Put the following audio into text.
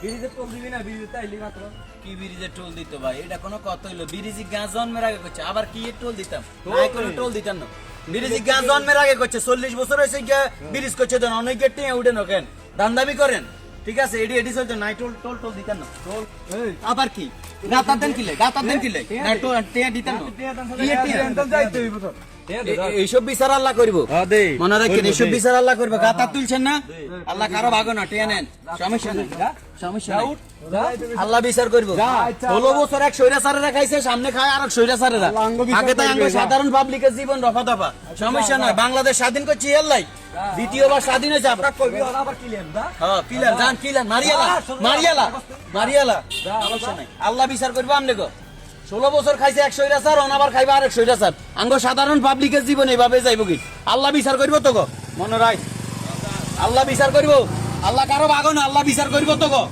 কি ব্রিজে টোল দিবি না? ব্রিজে তাইলি মাত্র। কি ব্রিজের টোল দিত ভাই? এটা কোনো কত হইল। ব্রিজি গাঁ জন্মের আগে করছে। আবার কি টোল দিতাম? টোল দিতাম না। ব্রিজি গাঁ জন্মের আগে করছে। চল্লিশ বছর হয়েছে গিয়া ব্রিজ করছে তো অনেক গেট টিয়ে উঠে করেন। ঠিক আছে এডি এডি চলছে। নাই টোল টোল টোল দিতাম না। টোল আবার কি? গাতার দেন কিলে গাতার দেন কিলে না টোল টিয়া দিতাম না। কি এর যাইতে হইব তো। এ- এ- এইসব বিচার আল্লাহ করব। হ্যাঁ মনে রাখেন এইসব বিচার আল্লাহ করবে। গাতার তুলছেন না? আল্লাহ কারও ভাগো না টিয়া নেন। সমস্যা নেই সমস্যা আল্লাহ বিচার করব। ষোলো বছর এক খাইছে সামনে খায় আর এক আগে তাই আঙ্গ সাধারণ পাবলিকের জীবন রফা দফা। সমস্যা নয় বাংলাদেশ স্বাধীন করছি আল্লাহ দ্বিতীয়বার স্বাধীন হয়েছে আপনার ওরা আবার কিলেন হ্যাঁ কিলার যান কিলার মারিয়ালা মারিয়ালা মারিয়ালা। সমস্যা নাই। আল্লাহ বিচার করব আমনে গো। ষোলো বছর খাইছে এক স্যার অনাবার খাইবা আর এক স্যার আঙ্গ সাধারণ পাবলিকের জীবন এইভাবে যাইব কি? আল্লাহ বিচার করব তো গো, মনে রাখ। আল্লাহ বিচার করব। আল্লাহ কারও ভাগো না, আল্লাহ বিচার করব তো গো।